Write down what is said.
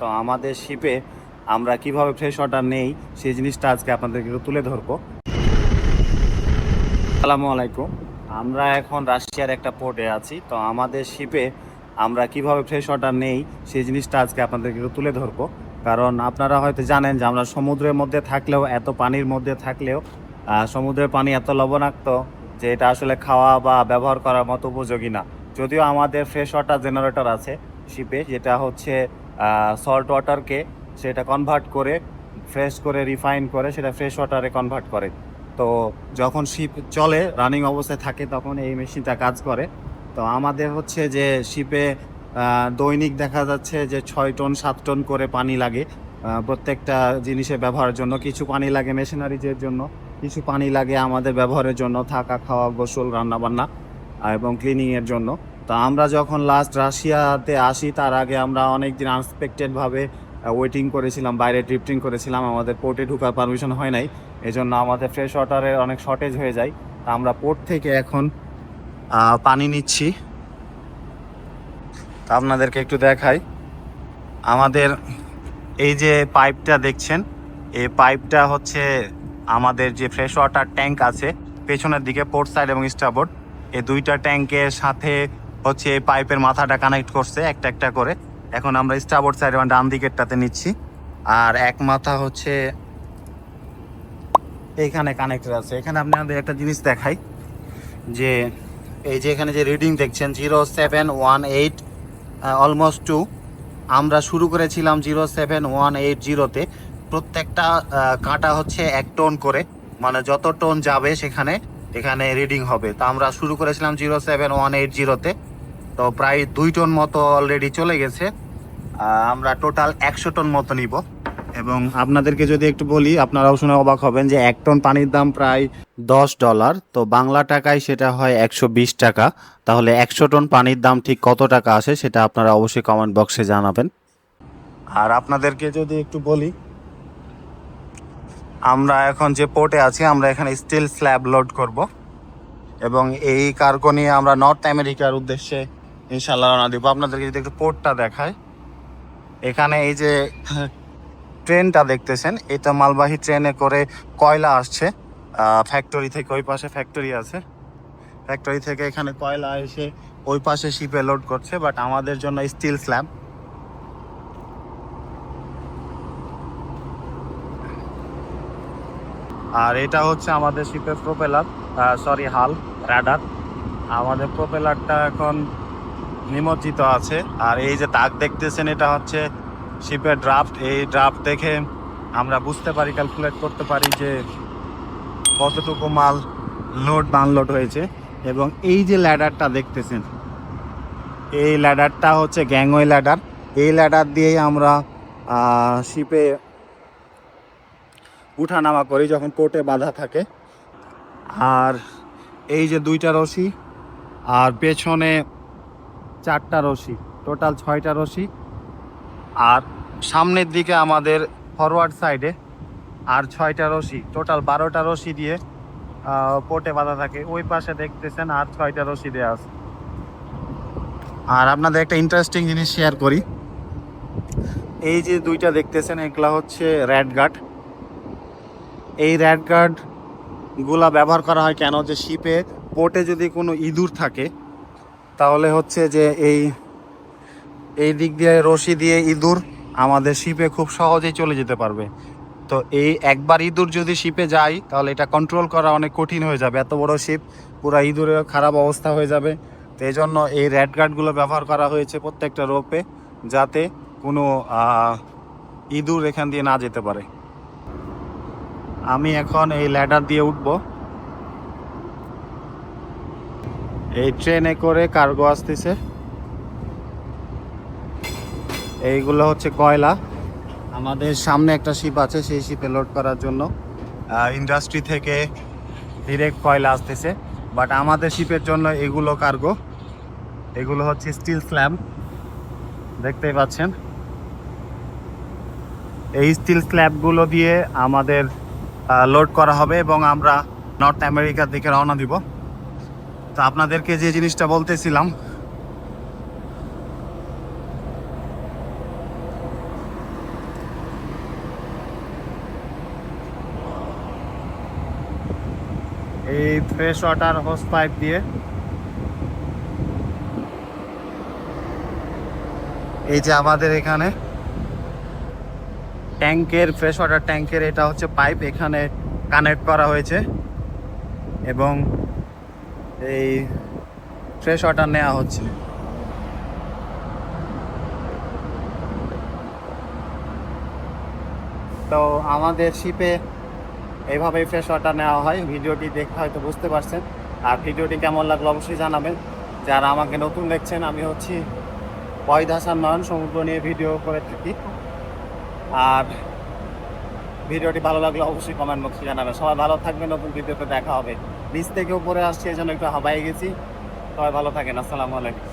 তো আমাদের শিপে আমরা কীভাবে ফ্রেশ ওয়াটার নেই, সেই জিনিসটা আজকে আপনাদেরকে তুলে ধরবো। আসসালামু আলাইকুম। আমরা এখন রাশিয়ার একটা পোর্টে আছি, তো আমাদের শিপে আমরা কীভাবে ফ্রেশ ওয়াটার নেই, সেই জিনিসটা আজকে আপনাদেরকে তুলে ধরবো। কারণ আপনারা হয়তো জানেন যে আমরা সমুদ্রের মধ্যে থাকলেও, এত পানির মধ্যে থাকলেও সমুদ্রের পানি এত লবণাক্ত যে এটা আসলে খাওয়া বা ব্যবহার করার মতো উপযোগী না। যদিও আমাদের ফ্রেশ ওয়াটার জেনারেটর আছে শিপে যেটা হচ্ছে সল্ট ওয়াটারকে সেটা কনভার্ট করে ফ্রেশ করে রিফাইন করে সেটা ফ্রেশ ওয়াটারে কনভার্ট করে। তো যখন শিপ চলে রানিং অবস্থায় থাকে, তখন এই মেশিনটা কাজ করে। তো আমাদের হচ্ছে যে শিপে দৈনিক দেখা যাচ্ছে যে ছয় টন সাত টন করে পানি লাগে। প্রত্যেকটা জিনিসের ব্যবহারের জন্য। কিছু পানি লাগে মেশিনারিজের জন্য, কিছু পানি লাগে আমাদের ব্যবহারের জন্য, থাকা, খাওয়া, গোসল, রান্নাবান্না এবং ক্লিনিংয়ের জন্য। তো আমরা যখন লাস্ট রাশিয়াতে আসি, তার আগে আমরা অনেক দিন আনএক্সপেক্টেডভাবে ওয়েটিং করেছিলাম, বাইরে ড্রিফটিং করেছিলাম, আমাদের পোর্টে ঢুকার পারমিশন হয় নাই। এই জন্য আমাদের ফ্রেশ ওয়াটারের অনেক শর্টেজ হয়ে যায়। তা আমরা পোর্ট থেকে এখন পানি নিচ্ছি। তা আপনাদেরকে একটু দেখাই। আমাদের এই যে পাইপটা দেখছেন, এই পাইপটা হচ্ছে আমাদের যে ফ্রেশ ওয়াটার ট্যাঙ্ক আছে, পেছনের দিকে পোর্ট সাইড এবং স্টাবোর্ড এই দুইটা ট্যাঙ্কের সাথে হচ্ছে এই পাইপের মাথাটা কানেক্ট করছে একটা একটা করে। এখন আমরা স্টাবোর্ড সাইড এবং ডান দিকেরটাতে নিচ্ছি। আর এক মাথা হচ্ছে এইখানে কানেক্টেড আছে। এখানে আপনাদের একটা জিনিস দেখাই, যে এই যে এখানে যে রিডিং দেখছেন zero seven one eight almost two আমরা শুরু করেছিলাম জিরো সেভেন ওয়ান এইট জিরোতে প্রত্যেকটা কাঁটা হচ্ছে এক টোন করে। মানে যত টোন যাবে সেখানে এখানে রিডিং হবে। তো আমরা শুরু করেছিলাম জিরো সেভেন ওয়ান এইট জিরোতে তো। প্রায় দুই টন মতো অলরেডি চলে গেছে। আমরা টোটাল একশো টন মতো নিব। এবং আপনাদেরকে যদি একটু বলি, আপনারাও শুনে অবাক হবেন যে এক টন পানির দাম প্রায় দশ ডলার তো বাংলা টাকায় সেটা হয় একশো বিশ টাকা। তাহলে একশো টন পানির দাম ঠিক কত টাকা আসে, সেটা আপনারা অবশ্যই কমেন্ট বক্সে জানাবেন। আর আপনাদেরকে যদি একটু বলি আমরা এখন যে পোর্টে আছি, আমরা এখানে স্টিল স্ল্যাব লোড করব। এবং এই কার্গো নিয়ে আমরা নর্থ আমেরিকার উদ্দেশ্যে ইনশাল্লাহ রওনা দিব। আপনাদেরকে যদি একটু পোর্টটা দেখায় এখানে এই যে ট্রেনটা দেখতেছেন, এটা মালবাহী ট্রেনে করে কয়লা আসছে। ফ্যাক্টরি থেকে ওই পাশে ফ্যাক্টরি আছে। ফ্যাক্টরি থেকে এখানে কয়লা এসে ওই পাশে শিপে লোড করছে বাট আমাদের জন্য স্টিল স্ল্যাব আর এটা হচ্ছে আমাদের শিপের প্রোপেলার সরি হাল র্যাডার আমাদের প্রোপেলারটা এখন নিমজ্জিত আছে। আর এই যে দাগ দেখতেছেন, এটা হচ্ছে শিপের ড্রাফট। এই ড্রাফট দেখে আমরা বুঝতে পারি, ক্যালকুলেট করতে পারি যে কতটুকু মাল লোড বা আনলোড হয়েছে। এবং এই যে ল্যাডারটা দেখতেছেন, এই ল্যাডারটা হচ্ছে গ্যাংওয়ে ল্যাডার। এই ল্যাডার দিয়েই আমরা শিপে উঠানামা করি যখন পোর্টে বাঁধা থাকে। আর এই যে দুইটা রশি, আর পেছনে চারটা রশি, টোটাল ছয়টা রশি। আর সামনের দিকে আমাদের ফরওয়ার্ড সাইডে আর ছয়টা রশি, টোটাল বারোটা রশি দিয়ে পোর্টে বাঁধা থাকে। ওই পাশে দেখতেছেন আর ছয়টা রশি দেওয়া আছে। আর আপনাদের একটা ইন্টারেস্টিং জিনিস শেয়ার করি। এই যে দুইটা দেখতেছেন, এগুলা হচ্ছে র্যাড গার্ড এই র্যাড গার্ডগুলা ব্যবহার করা হয় কেন? যে শিপে পোর্টে যদি কোনো ইঁদুর থাকে, তাহলে হচ্ছে যে এই এই দিক দিয়ে রশি দিয়ে ইঁদুর আমাদের শিপে খুব সহজেই চলে যেতে পারবে। তো এই একবার ইঁদুর যদি শিপে যায়, তাহলে এটা কন্ট্রোল করা অনেক কঠিন হয়ে যাবে। এত বড় শিপ পুরো ইঁদুরের খারাপ অবস্থা হয়ে যাবে। তো এই জন্য এই র্যাড গার্ডগুলো ব্যবহার করা হয়েছে প্রত্যেকটা রোপে যাতে কোনো ইঁদুর এখান দিয়ে না যেতে পারে। আমি এখন এই ল্যাডার দিয়ে উঠব। এই ট্রেনে করে কার্গো আসতেছে। এইগুলো হচ্ছে কয়লা। আমাদের সামনে একটা শিপ আছে, সেই শিপে লোড করার জন্য ইন্ডাস্ট্রি থেকে ডিরেক্ট কয়লা আসতেছে। বাট আমাদের শিপের জন্য এগুলো কার্গো এগুলো হচ্ছে স্টিল স্ল্যাব দেখতেই পাচ্ছেন। এই স্টিল স্ল্যাবগুলো দিয়ে আমাদের লোড করা হবে এবং আমরা নর্থ আমেরিকার দিকে রওনা দিব। তো আপনাদেরকে যে জিনিসটা বলতেছিলাম, এই ফ্রেশ ওয়াটার হোস পাইপ দিয়ে এই যে আমাদের এখানে ট্যাঙ্কের ফ্রেশ ওয়াটার ট্যাঙ্কের এটা হচ্ছে পাইপ এখানে কানেক্ট করা হয়েছে। এবং এই ফ্রেশ ওয়াটার নেওয়া হচ্ছে। তো আমাদের শিপে এইভাবেই ফ্রেশ ওয়াটার নেওয়া হয়। ভিডিওটি দেখে হয়তো বুঝতে পারছেন। আর ভিডিওটি কেমন লাগল অবশ্যই জানাবেন। যারা আমাকে নতুন দেখছেন, আমি হচ্ছি হাসান নয়ন সমুদ্র নিয়ে ভিডিও করে থাকি। আর ভিডিওটি ভালো লাগলে অবশ্যই কমেন্ট বক্সে জানাবেন। সবাই ভালো থাকবেন, নতুন ভিডিওতে দেখা হবে। নিচ থেকে উপরে আসছি, এই জন্য একটু হাবাই গেছি। সবাই ভালো থাকেন, আসসালামু আলাইকুম।